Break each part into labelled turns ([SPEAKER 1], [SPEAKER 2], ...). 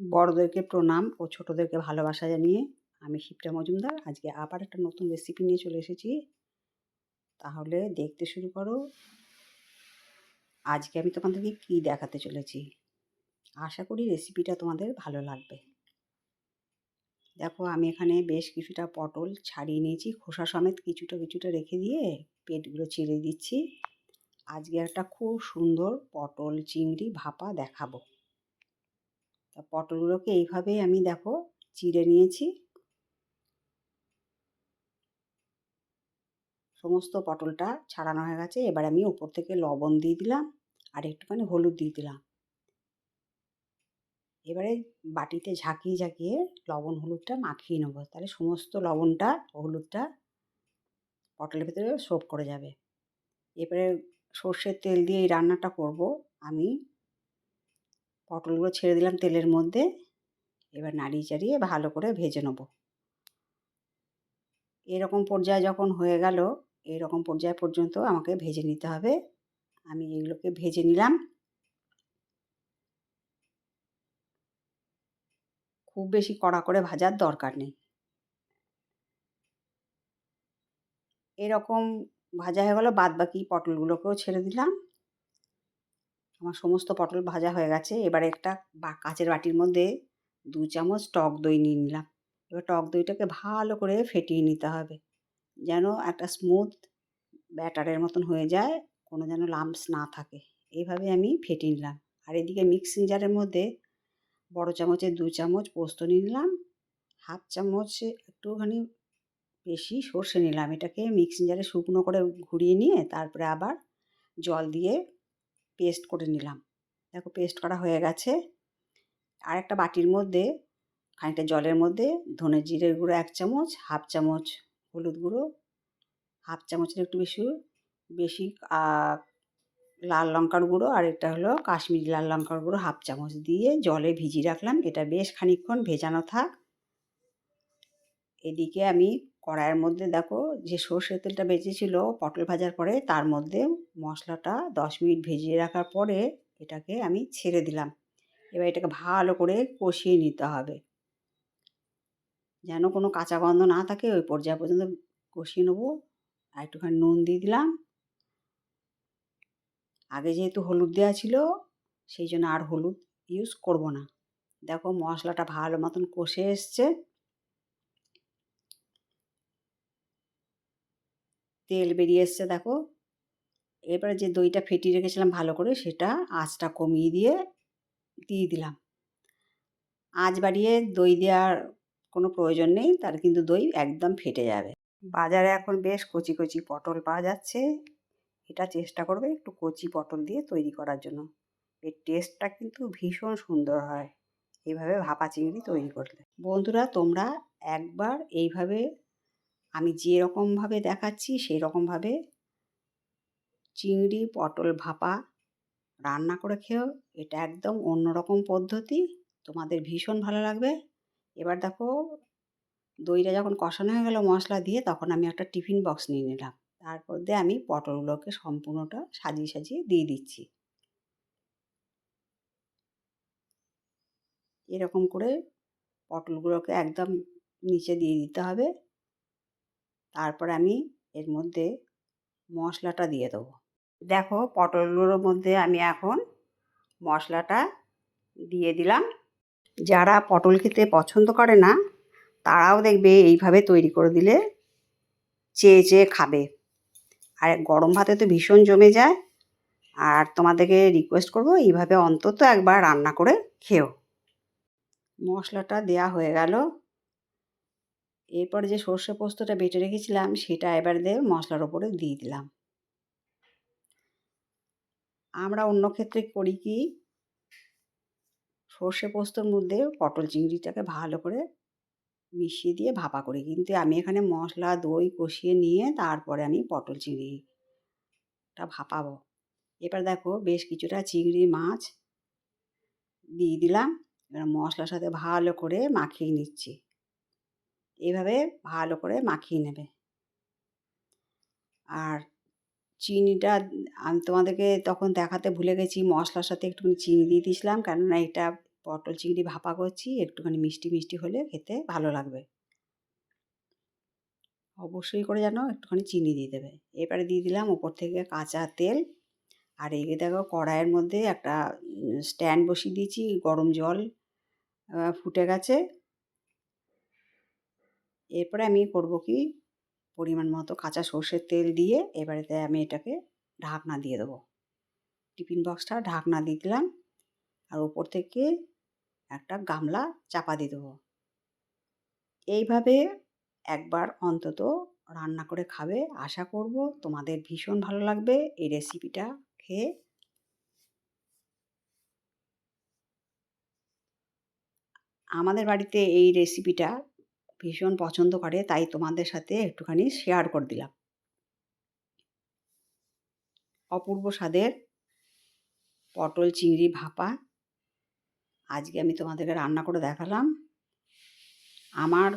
[SPEAKER 1] বড়দেরকে প্রণাম ও ছোটোদেরকে ভালোবাসা জানিয়ে আমি শিপ্রা মজুমদার। আজকে আবার একটা নতুন রেসিপি নিয়ে চলে এসেছি। তাহলে দেখতে শুরু করো। আজকে আমি তোমাদেরকে কী দেখাতে চলেছি? আশা করি রেসিপিটা তোমাদের ভালো লাগবে। দেখো, আমি এখানে বেশ কিছুটা পটল ছাড়িয়ে নিয়েছি। খোসা সমেত কিছুটা কিছুটা রেখে দিয়ে পেটগুলো চিড়ে দিচ্ছি। আজকে একটা খুব সুন্দর পটল চিংড়ি ভাপা দেখাবো। তা পটলগুলোকে এইভাবেই আমি দেখো চিড়ে নিয়েছি। সমস্ত পটলটা ছাড়ানো হয়ে গেছে। এবার আমি উপর থেকে লবণ দিয়ে দিলাম আর একটুখানি হলুদ দিয়ে দিলাম। এবারে বাটিতে ঝাঁকিয়ে ঝাঁকিয়ে লবণ হলুদটা মাখিয়ে নেব। তাহলে সমস্ত লবণটা, হলুদটা পটলের ভেতরে সোপ করে যাবে। এবারে সর্ষের তেল দিয়ে এই রান্নাটা করব আমি। পটলগুলো ছেড়ে দিলাম তেলের মধ্যে। এবার নাড়িয়ে চাড়িয়ে ভালো করে ভেজে নেব। এরকম পর্যায়ে যখন হয়ে গেল, এরকম পর্যায় পর্যন্ত আমাকে ভেজে নিতে হবে। আমি এগুলোকে ভেজে নিলাম। খুব বেশি কড়া করে ভাজার দরকার নেই। এরকম ভাজা হয়ে গেলো বাদ বাকি পটলগুলোকেও ছেড়ে দিলাম। আমার সমস্ত পটল ভাজা হয়ে গেছে। এবারে একটা বা, কাঁচের বাটির মধ্যে দু চামচ টক দই নিয়ে নিলাম। এবার টক দইটাকে ভালো করে ফেটিয়ে নিতে হবে। যেন একটা স্মুথ ব্যাটারের মতন হয়ে যায়, কোনো যেন লাম্পস না থাকে। এইভাবে আমি ফেটিয়ে নিলাম। আর এদিকে মিক্সিং জারের মধ্যে বড় চামচের দু চামচ পোস্ত নিয়ে নিলাম। হাফ চামচে একটুখানি বেশি সর্ষে নিলাম। এটাকে মিক্সিং জারে শুকনো করে ঘুরিয়ে নিয়ে তারপরে আবার জল দিয়ে পেস্ট করে নিলাম। দেখো পেস্ট করা হয়ে গেছে। আর একটা বাটির মধ্যে, খানিকটা জলের মধ্যে ধনে জিরের গুঁড়ো এক চামচ, হাফ চামচ হলুদ গুঁড়ো, হাফ চামচের একটু বেশি বেশি লাল লঙ্কার গুঁড়ো আর এটা হলো কাশ্মীরি লাল লঙ্কার গুঁড়ো হাফ চামচ দিয়ে জলে ভিজিয়ে রাখলাম। এটা বেশ খানিকক্ষণ ভেজানো থাক। এদিকে আমি কড়াইয়ের মধ্যে দেখো যে সর্ষের তেলটা বেঁচেছিল, পটল ভাজার পরে তার মধ্যে মশলাটা দশ মিনিট ভেজিয়ে রাখার পরে এটাকে আমি ছেড়ে দিলাম। এবার এটাকে ভালো করে কষিয়ে নিতে হবে। যেন কোনো কাঁচা গন্ধ না থাকে, ওই পর্যায় পর্যন্ত কষিয়ে নেব। আর একটুখানি নুন দিয়ে দিলাম। আগে যেহেতু হলুদ দেওয়া ছিল, সেই জন্য আর হলুদ ইউজ করব না। দেখো মশলাটা ভালো মতন কষে এসছে। তেল বেরিয়ে এসছে, দেখো। এবারে যে দইটা ফেটিয়ে রেখেছিলাম ভালো করে, সেটা আঁচটা কমিয়ে দিয়ে দিয়ে দিলাম। আঁচ বাড়িয়ে দই দেওয়ার কোনো প্রয়োজন নেই, তার কিন্তু দই একদম ফেটে যাবে। বাজারে এখন বেশ কচি কচি পটল পাওয়া যাচ্ছে। এটা চেষ্টা করবে একটু কচি পটল দিয়ে তৈরি করার জন্য। এর টেস্টটা কিন্তু ভীষণ সুন্দর হয়। এইভাবে ভাপা চিংড়ি তৈরি করলে। বন্ধুরা, তোমরা একবার এইভাবে আমি যে রকমভাবে দেখাচ্ছি সেই রকমভাবে চিংড়ি, পটল ভাপা রান্না করে খেও এটা একদম অন্যরকম পদ্ধতি। তোমাদের ভীষণ ভালো লাগবে। এবার দেখো, দইটা যখন কষানো হয়ে গেল মশলা দিয়ে, তখন আমি একটা টিফিন বক্স নিয়ে নিলাম। তারপর দিয়ে আমি পটলগুলোকে সম্পূর্ণটা সাজিয়ে সাজিয়ে দিয়ে দিচ্ছি। এরকম করে পটলগুলোকে একদম নিচে দিয়ে দিতে হবে। তারপর আমি এর মধ্যে মশলাটা দিয়ে দেবো। দেখো পটলগুলোর মধ্যে আমি এখন মশলাটা দিয়ে দিলাম। যারা পটল খেতে পছন্দ করে না, তারাও দেখবে এইভাবে তৈরি করে দিলে চেয়ে চেয়ে খাবে। আর গরম ভাতে তো ভীষণ জমে যায়। আর তোমাদেরকে রিকোয়েস্ট করব এইভাবে অন্তত একবার রান্না করে খেও মশলাটা দেয়া হয়ে গেল। এরপর যে সর্ষে পোস্তটা বেটে রেখেছিলাম, সেটা এবার দিয়ে মশলার ওপরে দিয়ে দিলাম। আমরা অন্য ক্ষেত্রে করি কি, সর্ষে পোস্তর মধ্যে পটল চিংড়িটাকে ভালো করে মিশিয়ে দিয়ে ভাপা করি। কিন্তু আমি এখানে মশলা, দই কষিয়ে নিয়ে তারপরে আমি পটল চিংড়িটা ভাপাবো। এবার দেখো বেশ কিছুটা চিংড়ি মাছ দিয়ে দিলাম। এবার মশলার সাথে ভালো করে মাখিয়ে নিচ্ছি। এভাবে ভালো করে মাখিয়ে নেবে। আর চিনিটা আমি, তোমাদেরকে তখন দেখাতে ভুলে গেছি, মশলার সাথে একটুখানি চিনি দিয়ে দিয়েছিলাম। কেননা এটা পটল চিংড়ি ভাপা করছি, একটুখানি মিষ্টি মিষ্টি হলে খেতে ভালো লাগবে। অবশ্যই করে যেন একটুখানি চিনি দিয়ে দেবে। এবারে দিয়ে দিলাম ওপর থেকে কাঁচা তেল। আর এগে দেখো কড়াইয়ের মধ্যে একটা স্ট্যান্ড বসিয়ে দিয়েছি, গরম জল ফুটে গেছে। এরপরে আমি করব কি? পরিমাণ মতো কাঁচা সর্ষের তেল দিয়ে এবারেতে আমি এটাকে ঢাকনা দিয়ে দেবো। টিফিন বক্সটা ঢাকনা দিয়ে দিলাম। আর ওপর থেকে একটা গামলা চাপা দিয়ে দেবো। এইভাবে একবার অন্তত রান্না করে খাবে আশা করব তোমাদের ভীষণ ভালো লাগবে এই রেসিপিটা খেয়ে। আমাদের বাড়িতে এই রেসিপিটা ভীষণ পছন্দ করে, তাই তোমাদের সাথে একটুখানি শেয়ার করে দিলাম। অপূর্ব স্বাদের পটল চিংড়ি ভাপা। আজকে আমি তোমাদেরকে রান্না করে দেখালাম। আমার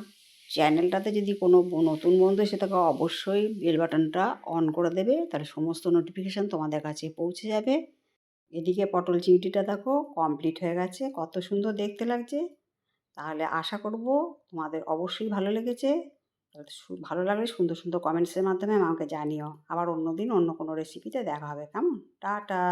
[SPEAKER 1] চ্যানেলটাতে যদি কোনো নতুন বন্ধু এসে থাকে, অবশ্যই বেল বাটনটা অন করে দেবে। তাহলে সমস্ত নোটিফিকেশান তোমাদের কাছে পৌঁছে যাবে। এদিকে পটল চিংড়িটা দেখো কমপ্লিট হয়ে গেছে। কত সুন্দর দেখতে লাগছে। তাহলে আশা করব তোমাদের অবশ্যই ভালো লেগেছে। ভালো লাগলে সুন্দর সুন্দর কমেন্টসের মাধ্যমে আমাকে জানিও। আবার অন্য দিন অন্য কোনো রেসিপিতে দেখা হবে। কেমন? টাটা!